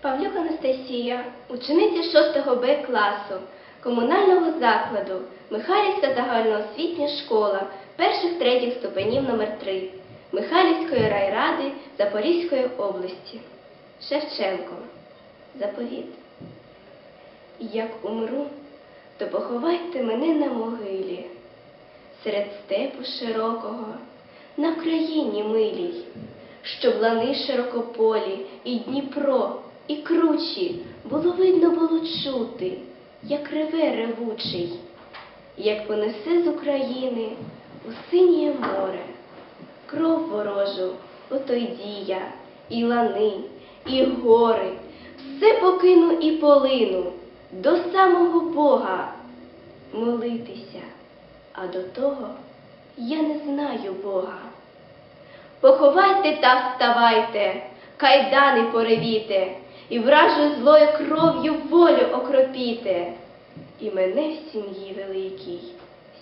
Павлюк Анастасія, учениця 6 Б класу комунального закладу Михайлівська загальноосвітня школа перших третіх ступенів номер 3 Михайлівської райради Запорізької області. Шевченко. Заповіт. Як умру, то поховайте мене на могилі, серед степу широкого, на країні милій, щоб лани широкополі, і Дніпро, і кручі було видно було чути, як реве ревучий, як понесе з України у синє море, кров ворожу, ото й дія, і лани, і гори, все покину і полину. До самого Бога молитися, а до того я не знаю Бога. Поховайте та вставайте, кайдани поревіте, і вражою злою кров'ю волю окропіте. І мене в сім'ї великій,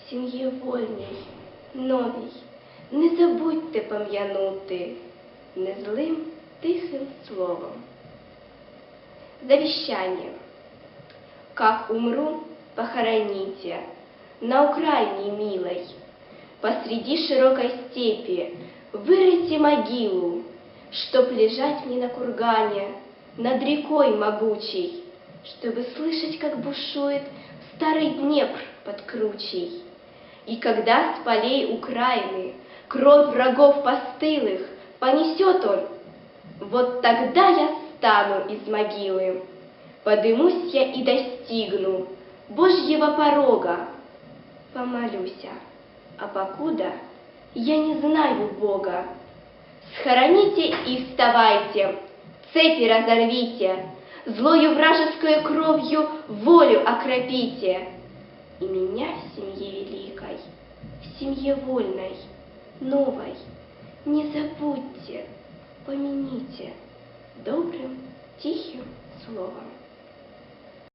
сім'ї вольній, новій, не забудьте пам'янути незлим тихим словом. Завещание. Как умру, похороните на Украине милой, посреди широкой степи вырыйте могилу, чтоб лежать мне на кургане над рекой могучей, чтобы слышать, как бушует старый Днепр под кручей. И когда с полей Украины кровь врагов постылых понесет он, вот тогда я стану из могилы, подымусь я и достигну Божьего порога, помолюся, а покуда я не знаю Бога. Схороните и вставайте, цепи разорвите, злою вражеской кровью волю окропите, и меня в семье великой, в семье вольной, новой, не забудьте, помяните добрым, тихим словом.